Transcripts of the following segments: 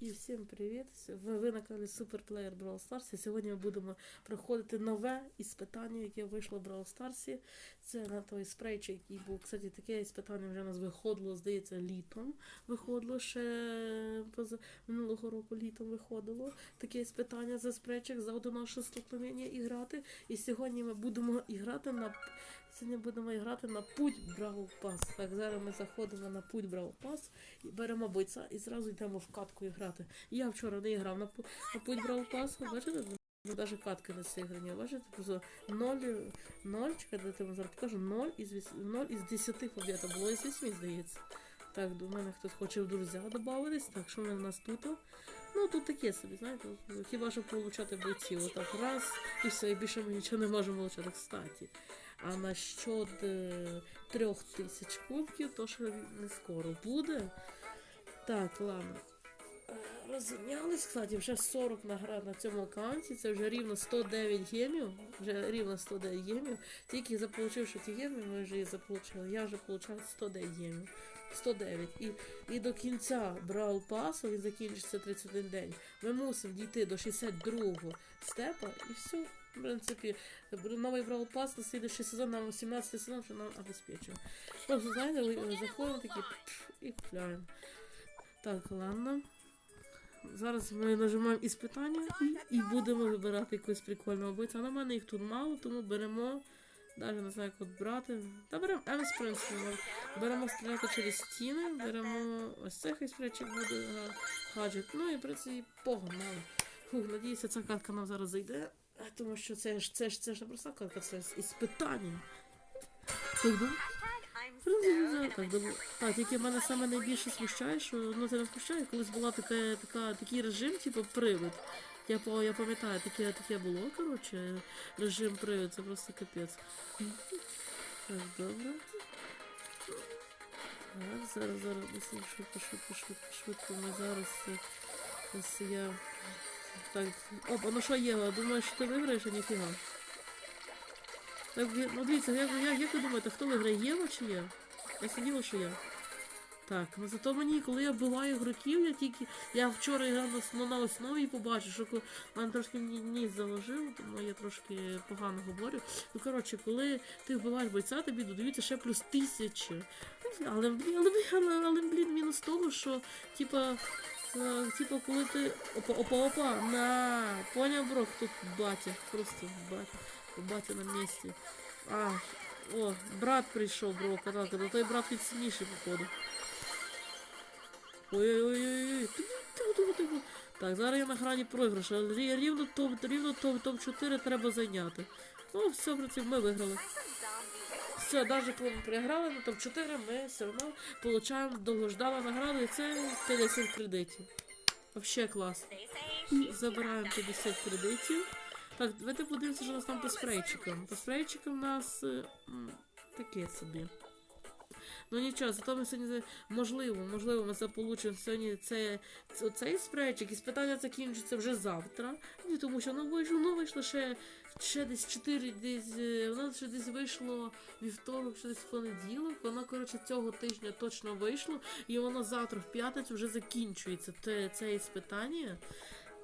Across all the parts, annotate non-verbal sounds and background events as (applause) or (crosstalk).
І всім привіт! Ви, ви на каналі Player Brawl Stars. І сьогодні ми будемо проходити нове іспитання, яке вийшло в Brawl Stars. Це на той спрейчик, який був. Кстати, таке іспитання вже у нас виходило, здається, літом. Виходило ще поза минулого року літом виходило таке іспитання за спрейчик, за одиночне столкновення і грати. І сьогодні ми будемо іграти на Сьогодні будемо грати на путь Брау Пас. Так, зараз ми заходимо на путь Брау Пас і беремо бойця і зразу йдемо в катку грати. Я вчора не грав на, на путь Брау Пас, бачите? Навіть катки не зіграні, бачите? Просто 0, 0, чекайте, я вам зараз покажу, 0 із, віс- 0 із 10 побєд, а було із 8, здається. Так, до мене хтось хоче в друзі додатись, так, що в нас тут? Ну, тут таке собі, знаєте, хіба що получати бойців, отак раз, і все, і більше ми нічого не можемо получати, кстати. А насчет е, трьох тисяч кубків, то що не скоро буде. Так, ладно. Е, Розімнялись, кстати, вже 40 наград на цьому аккаунті. Це вже рівно 109 гемів. Вже рівно 109 гемів. Тільки заполучивши ті геми, ми вже їх заполучили. Я вже получав 109 гемів. 109. І, і до кінця Брау Пасу, він закінчиться 31 день. Ми мусимо дійти до 62-го степа і все. В принципі, новий Brawl Pass на слідуючий сезон, нам 17 сезон, що нам обезпечує. Просто, знаєте, заходимо такі і купляємо. Так, ладно. Зараз ми нажимаємо іспитання і, і будемо вибирати якусь прикольного бойця. На мене їх тут мало, тому беремо. Навіть не знаю, як от брати. Та беремо Емс, в принципі. Беремо стріляти через стіни, беремо ось цей хайспречик буде га- гаджет. Ну і в принципі погнали. Фух, надіюся, ця катка нам зараз зайде. Тому що це ж це ж це ж не проста катка, це іспитання. Так, да? Так. Так, тільки мене саме найбільше смущає, що ну це не смущає, колись була така, така, такий режим, типу привид. Я, по- я пам'ятаю, таке, таке було, коротше, режим привид, це просто капець. Так, добре. Так, зараз, зараз, швидко, швидко, швидко, швидко, ми зараз, е, ось я... Так, опа, ну що Єва, думаєш, що ти виграєш, а ніфіга. Так, ну дивіться, як, як, як ви думаєте, хто виграє, Єва чи я? Я сиділа, що я. Так, ну зато мені, коли я вбиваю ігроків, я тільки. Я вчора грав на, на основі і побачив, що коли мене трошки ні- ніс заложив, тому я трошки погано говорю. Ну коротше, коли ти вбиваєш бойця, тобі додаються ще плюс тисячі. Але, але, блін, але, але, блін, мінус того, що, типа. Е, Типа, коли ти. Опа, опа, опа, на. Поняв, бро, тут батя. Просто батя. Батя на місці. А, о, брат прийшов, бро, катати. Ну той брат від сильніший, походу. Ой-ой-ой. Тихо, тихо, тихо. Так, зараз я на грані програшу. Рівно топ, рівно топ, топ 4 треба зайняти. Ну, все, в принципі, ми виграли. Все, навіть коли ми програли на топ 4, ми все одно получаємо довгождану награду, і це 50 кредитів. Вообще клас. Забираємо 50 кредитів. Так, давайте подивимося, що у нас там по спрейчикам. По спрейчикам у нас е, таке собі. Ну нічого, зато ми сьогодні, можливо, можливо, ми заполучимо сьогодні це, це, цей спрейчик, і спитання закінчиться вже завтра. Ні, тому що ну вийшло, ну вийшло ще, ще десь 4, десь, е, воно ще десь вийшло вівторок, ще десь в понеділок. Воно, коротше, цього тижня точно вийшло, і воно завтра в п'ятницю вже закінчується те, це іспитання.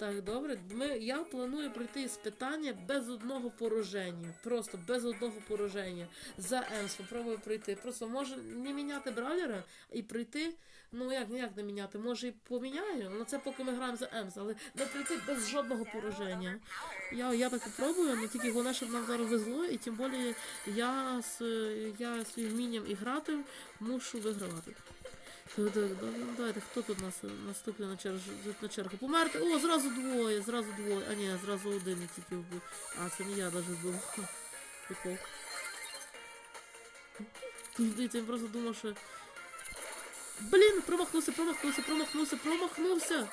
Так, добре. Ми, я планую пройти іспитання без одного пораження. Просто без одного пораження. За Емс попробую пройти. Просто може не міняти бравлера і пройти. Ну як, як не міняти? Може і поміняю, але це поки ми граємо за Емс, але не пройти без жодного пораження. Я, я так попробую, але тільки головне, щоб нам зараз везло, і тим більше я, з, я своїм вмінням і грати мушу вигравати. Давайте, хто тут нас наступний на чергу, на чергу? Померти? О, зразу двоє, зразу двоє. А ні, зразу один я тільки вбив. А, це не я навіть вбив. (laughs) Прикол. Дивіться, я просто думав, що... Блін, промахнувся, промахнувся, промахнувся, промахнувся!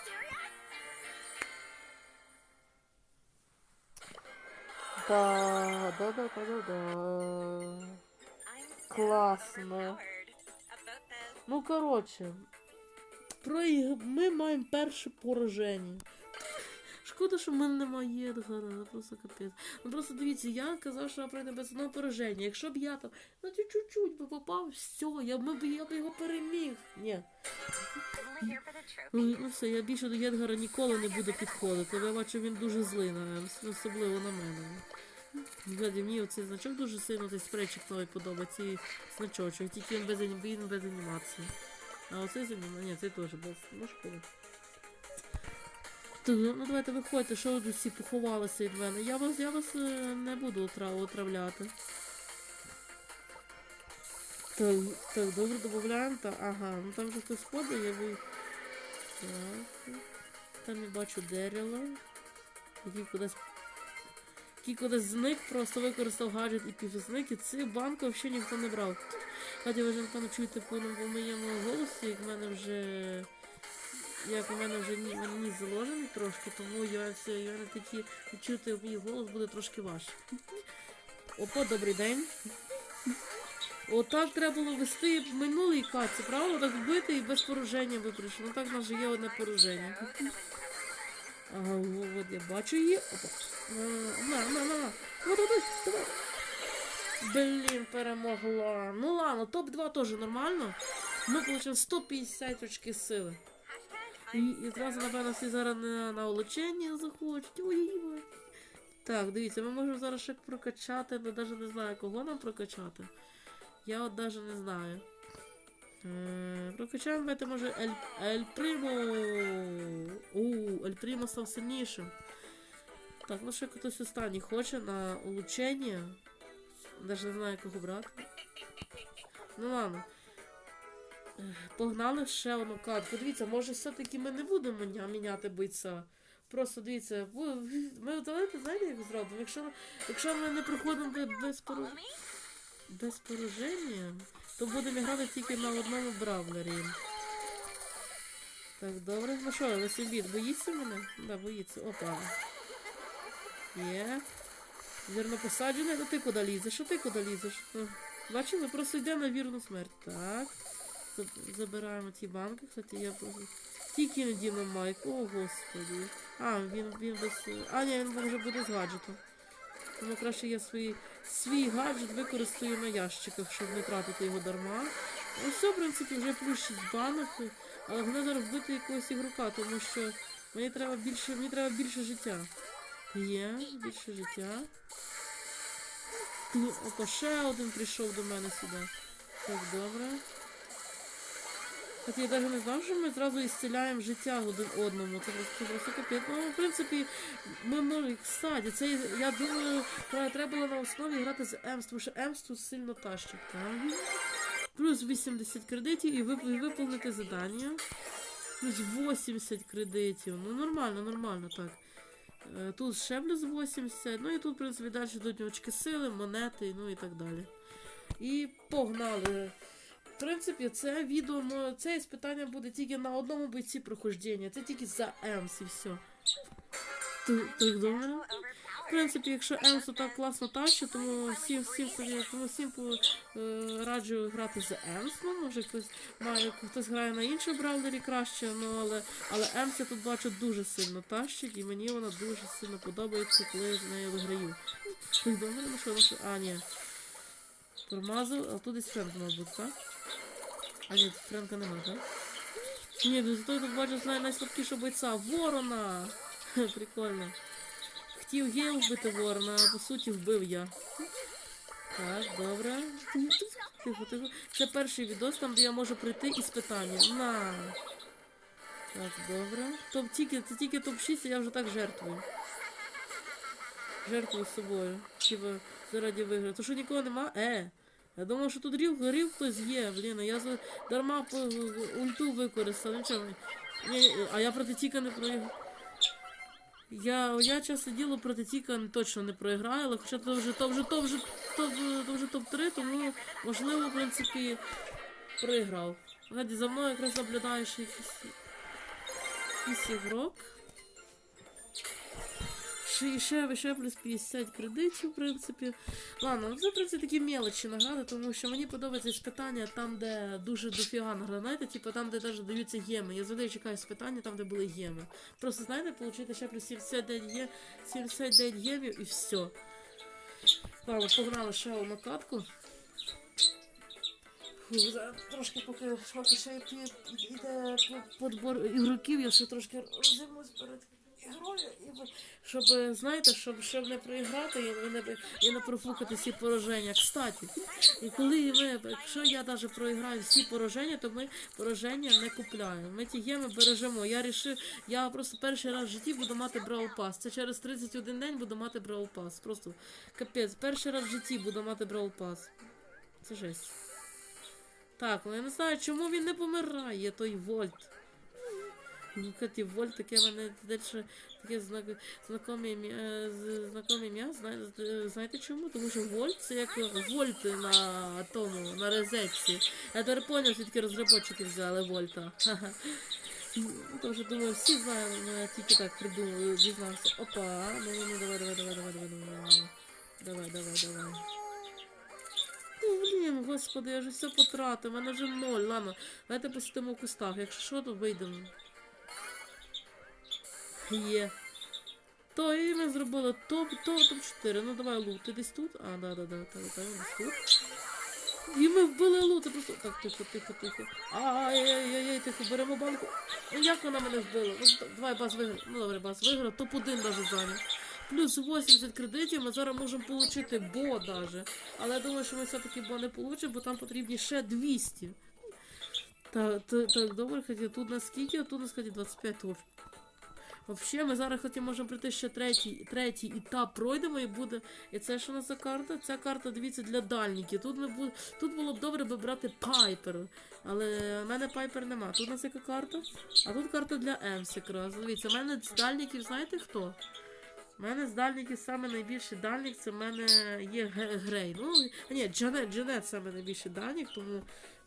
Да, да, да, да, да, да. Класно. Ну, коротше, проїг... ми маємо перше пораження. Шкода, що в мене немає Єдгара, просто капець. Ну просто дивіться, я казав, що я пройду без одного пораження. Якщо б я там, ну чуть-чуть би попав, все, я б, я б його переміг. Ні. Ну, ну все, я більше до Єдгара ніколи не буду підходити. Я бачу, він дуже злий на Емс, особливо на мене. Взагалі, мені оцей значок дуже сильно, цей спрейчик новий подобається, і значочок, тільки він без, він без анімації. А оцей з анімацією, ні, цей теж без. Ну, шкода. Ну давайте виходьте, що ви тут всі поховалися від мене. Я вас, я вас е, не буду отра- отравляти. Так, так, добре, додаємо. Та, ага, ну там вже хтось ходить, я ви. Так. Там я бачу дерево. Який кудись. Який зник, просто використав гаджет і півзник, і цю банку взагалі ніхто не брав. Кстати, ви вже напевно чуєте по, по моєму голосі, як в мене вже. Як у мене вже ні, ніс заложений трошки, тому я все, я не такі чути мій голос буде трошки важче. Опа, добрий день. Отак треба було вести минулий каці, правда? Так вбити і без пороження би прийшло. Ну так в нас же є одне пороження. Ага, от я бачу її. Опа. На, на, на. Ну, давай, давай. Блін, перемогла. Ну ладно, топ-2 теж нормально. Ми получимо 150 очки сили. І, зразу, напевно, всі зараз на, на улучшення захочуть. Ой-ой-ой. Так, дивіться, ми можемо зараз ще прокачати, але навіть не знаю, кого нам прокачати. Я от навіть не знаю. Е, Прокачаємо може Ель, Примо. У, Ель Примо став сильнішим. Так, ну ще хтось останній хоче на улучшення. Навіть не знаю, кого брати. Ну ладно. Погнали ще одну катку. Дивіться, може все-таки ми не будемо міняти бойця. Просто дивіться, ми давайте знаєте, як зробимо? Якщо, якщо ми не проходимо без, пору- без пораження, то будемо грати тільки на одному бравлері. Так, добре. Ну що, Лесібіт, боїться мене? Да, боїться. Опа. Є. Вірно посаджене, то ти куди лізеш? Що ти куди лізеш? Ну, Бачили, просто йде на вірну смерть. Так. Забираємо ті банки. Кстати, я просто... Тільки не діну майку, о господі. А, він, він без... А, ні, він вже буде з гаджетом. Тому краще я свій, свій гаджет використаю на ящиках, щоб не тратити його дарма. Ну все, в принципі, вже плюс 6 банок. Але головне зараз вбити якогось ігрока, тому що мені треба більше, мені треба більше життя. Є, більше життя. Ну, Опа, ще один прийшов до мене сюди. Так, добре. От я навіть не знав, що ми зразу ісціляємо життя один одному. Це просто, це просто капець. Ну, в принципі, ми можемо. Кстати, це я думаю, треба, було на основі грати з Емс, тому що Емс тут сильно тащить. Так. Плюс 80 кредитів і виповнити завдання. Плюс 80 кредитів. Ну нормально, нормально так. Е, Тут ще плюс 80. Ну і тут, в принципі, далі йдуть очки сили, монети, ну і так далі. І погнали. В принципі, це відео, це іспитання буде тільки на одному бойці прохождення. Це тільки за Емс і все. Так добре. В принципі, якщо Емсу так класно тащить, тому всім, всім, тому всім е, раджу грати за Емс. Ну, може хтось має, хтось грає на іншому браузері краще, ну але, але я тут бачу дуже сильно тащить, і мені вона дуже сильно подобається, коли я з нею виграю. Ну що, що, а, ні. Промазав, а тут десь Френк, мабуть, так? А ні, Френка нема, так? Ні, ну зато я тут бачу най- найслабкішого бойця. Ворона! (laughs) Прикольно. Хотів Гейл вбити ворона, а по суті вбив я. Так, добре. Тихо, тихо. Це перший відос, там де я можу прийти із питанням. На. Так, добре. Топ тільки, це тільки топ-6, а я вже так жертвую. Жертвую собою. Хіба заради виграти. То що нікого нема? Е. Я думав, що тут рів, рів хтось є, блін, я за дарма по ульту використав. Нічого. Ні, а я проти Тіка не проіграв. Я, я часто діло проти Тіка точно не проіграю, хоча то вже то вже то вже то, то вже топ-3, тому можливо, в принципі, проіграв. Гаді, за мною якраз наблюдаєш якийсь, якийсь ігрок. Ще, ще, ще плюс 50 кредитів, в принципі. Ладно, ну це в принципі такі мелочі награди, тому що мені подобається іспитання там, де дуже дофіга наград. Знаєте, типу там, де навіть даються геми. Я завжди чекаю іспитання там, де були геми. Просто знаєте, отримати ще плюс 79 є, 79 гемів і все. Ладно, погнали ще одну катку. Трошки поки, поки ще йде по- подбор ігроків, я ще трошки розімусь перед ігрою, і щоб, знаєте, щоб, щоб не проіграти і не, і не профукати всі пораження. Кстати, і коли ми, якщо я навіть проіграю всі пораження, то ми пораження не купляємо. Ми ті геми бережемо. Я рішив, я просто перший раз в житті буду мати Brawl Pass. Це через 31 день буду мати Brawl Pass. Просто капець, перший раз в житті буду мати Brawl Pass. Це жесть. Так, ну я не знаю, чому він не помирає, той Вольт. Ну, Каті, Вольт таке мене дальше таке знак, знакоме ім'я, е, знакоме Зна- знаєте чому? Тому що Вольт це як Вольт на тому, на розетці. Я тепер поняв, звідки розробники взяли Вольта. Ну, Тому що думаю, всі знаємо, ну, я тільки так придумав, дізнався. Опа, ну ну давай, давай, давай, давай, давай, давай. Давай, давай, давай. Ну, блін, господи, я вже все потратив, мене вже ноль. Ладно, давайте посидимо в кустах. Якщо що, то вийдемо. Є. То і ми зробили топ, топ, топ 4. Ну давай лут. Ти десь тут? А, да, да, да, так, так, тут. І ми вбили лут, просто. Так, тихо, тихо, тихо. Ай-яй-яй, тихо, беремо банку. Як вона мене вбила? Ну, давай бас виграв. Ну добре, бас виграв. Топ-1 даже зайняв. Плюс 80 кредитів ми зараз можемо отримати бо даже. Але я думаю, що ми все-таки бо не отримаємо, бо там потрібні ще 200. Так, так, так добре, хотя тут на скільки, а тут на скільки 25 точно. Взагалі, ми зараз хоті можемо пройти ще третій, третій етап пройдемо і буде. І це що у нас за карта? Ця карта, дивіться, для дальників. Тут ми бу... тут було б добре би брати пайпер. Але в мене пайпер нема. Тут у нас яка карта? А тут карта для Емс якраз. Дивіться, в мене з дальників, знаєте хто? У мене з дальників саме найбільший дальник, це в мене є Грей. Ну, ні, Джанет, Джанет саме найбільший дальник, тому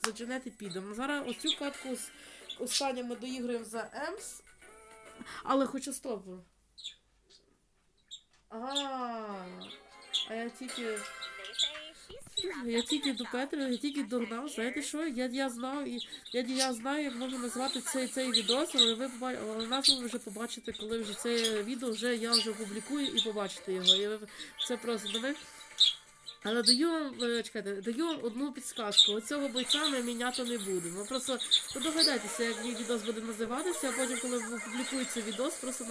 за Джанет і підемо. Зараз оцю катку з останню ми доіграємо за Емс. Але хочу стоп. Ага. А я тільки. Я тільки до. Петра, я тільки догнав, знаєте що? Я, я знав, і я, я знаю, як можна назвати цей, цей відос, але ви але нас ви вже побачите, коли вже це відео вже я вже опублікую і побачите його. І ви- це просто давай. Але даю вам, е, чекайте, даю вам одну підсказку. Оцього бойця ми міняти не будемо. Просто догадайтеся, як мій відос буде називатися, а потім, коли ви опублікуєте відос, просто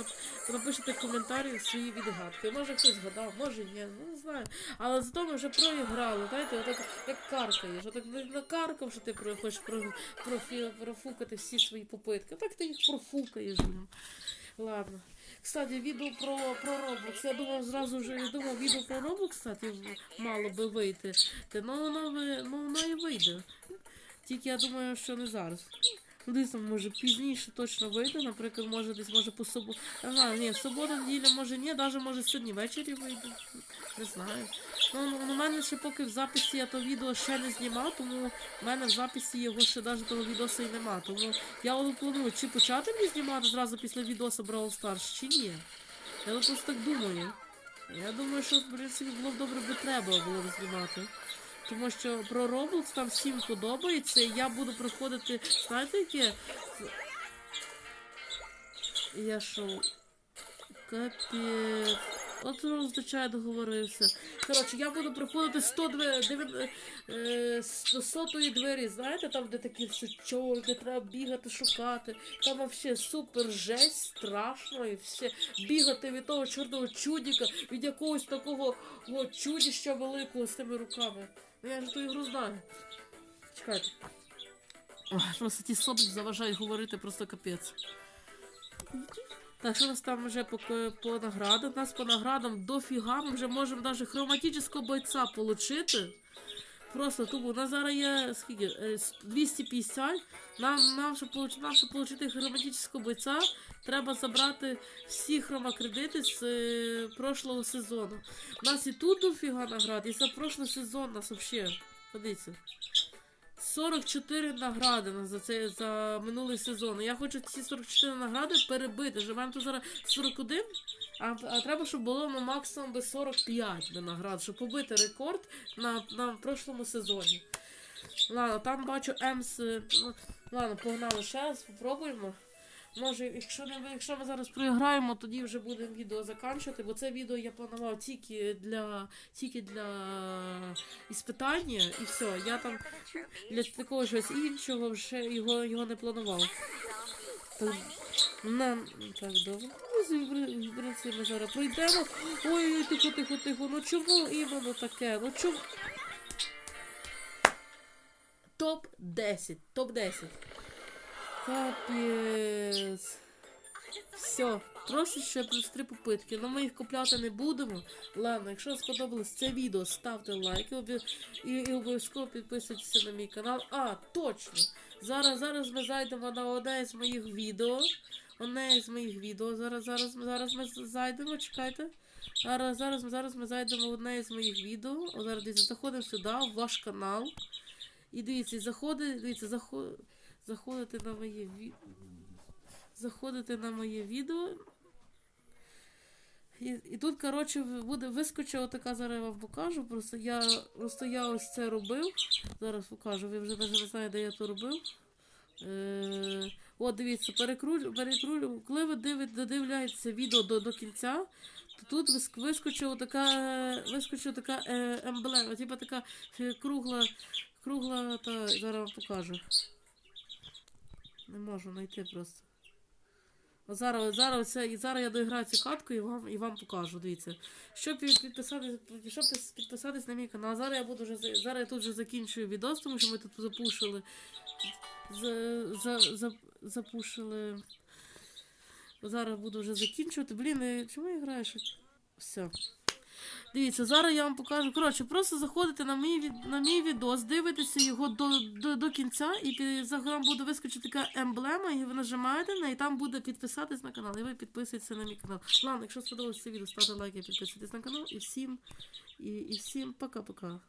напишете коментарі свої відгадки. Може хтось згадав, може ні, ну не знаю. Але зато ми вже проіграли, знаєте, отак як каркаєш. Отак не накаркав, що ти хочеш про, профі, профукати всі свої попитки. Так ти їх профукаєш. Ладно. Кстати, відео про, про Roblox. Я думав зразу вже думав, відео про Roblox, кстати, мало би вийти. Ну воно, ну, воно і вийде. Тільки я думаю, що не зараз. Ну, десь там, може пізніше точно вийде, наприклад, може десь може по суботу. Знаю, ні, субота, неділя, може ні, навіть може сьогодні ввечері вийде. Не знаю. Ну, ну, у мене ще поки в записі я то відео ще не знімав, тому в мене в записі його ще навіть того відоса і нема. Тому я планую, чи почати мені знімати зразу після відоса Brawl Stars, чи ні. Я просто так думаю. Я думаю, що в принципі було б добре би треба було б знімати. Тому що про Roblox там всім подобається, і я буду проходити, знаєте, яке? Я шоу. Капець. От звичайно договорився. Коротше, я буду проходити 100 двері, е, двері, знаєте, там, де такі все чорне, треба бігати, шукати. Там вообще супер жесть, страшно і все. Бігати від того чорного чудіка, від якогось такого о, чудіща великого з тими руками. Ну я ж ту ігру знаю. Чекайте. Просто ті соплі заважають говорити просто капець. Так, що у нас там вже по, по наградам? У нас по наградам дофіга. Ми вже можемо навіть хроматичного бойця отримати. Просто тупо. У нас зараз є скільки? Е, 250. Нам, нам, нам, щоб отримати хроматичного бойця, треба забрати всі хромакредити з е, прошлого сезону. У нас і тут дофіга наград, і за прошлий сезон у нас взагалі. Подивіться. 44 награди на- за цей за минулий сезон. Я хочу ці 44 награди перебити. Живемо тут зараз 41, А, а треба, щоб було ну, максимум би 45 би наград, щоб побити рекорд на, на прошлому сезоні. Ладно, там бачу Емс. Ну, ладно, погнали ще раз, спробуємо. Може, якщо не якщо ми зараз проіграємо, тоді вже будемо відео закінчувати, бо це відео я планував тільки для тільки для іспитання і все. Я там для такого щось іншого вже його, його не планував. Так, на, так, добре. Ну, в- ми зараз пройдемо. Ой, тихо, тихо, тихо. Ну чому іменно таке? Ну чому? Топ-10. Топ-10. Капець. Все, просто ще плюс три попитки. Ну ми їх купляти не будемо. Ладно, якщо вам сподобалось це відео, ставте лайки обі- і, і обов'язково підписуйтесь на мій канал. А, точно! Зараз, зараз ми зайдемо на одне з моїх відео. Одне з моїх відео. Зараз, зараз, зараз ми зайдемо, чекайте. Зараз, зараз, зараз ми зайдемо в одне з моїх відео. О, зараз дивіться, заходимо сюди, в ваш канал. І дивіться, заходите, дивіться, заход, заходите на моє відео. Заходите на моє відео. І, і тут, коротше, буде вискочила така, зараз я вам покажу. Просто я, просто я ось це робив. Зараз покажу, ви вже навіть не знаєте, де я то робив. Е, от, дивіться, перекрулю, перекрулю. Коли ви додивляєтеся відео до, до кінця, то тут вис- вискочила така, вискочила така е, емблема, типа така е, кругла, кругла, та зараз вам покажу. Не можу знайти просто. От зараз, зараз, це, і зараз я доіграю цю катку і вам, і вам покажу. Дивіться. Щоб під- підписатись, щоб підписатись на мій канал. Зараз я буду вже зараз я тут вже закінчую відос, тому що ми тут запушили. За, за, за, запушили. Зараз буду вже закінчувати. Блін, чому я граю? Все. Дивіться, зараз я вам покажу. Коротше, просто заходите на мій, від- на мій відос, дивитеся його до, до, до кінця, і загалом буде вискочити така емблема, і ви нажимаєте на і там буде підписатись на канал. І ви підписуєтеся на мій канал. Ладно, якщо сподобалося це відео, ставте лайки, підписуйтесь на канал. І всім, і, і всім пока-пока.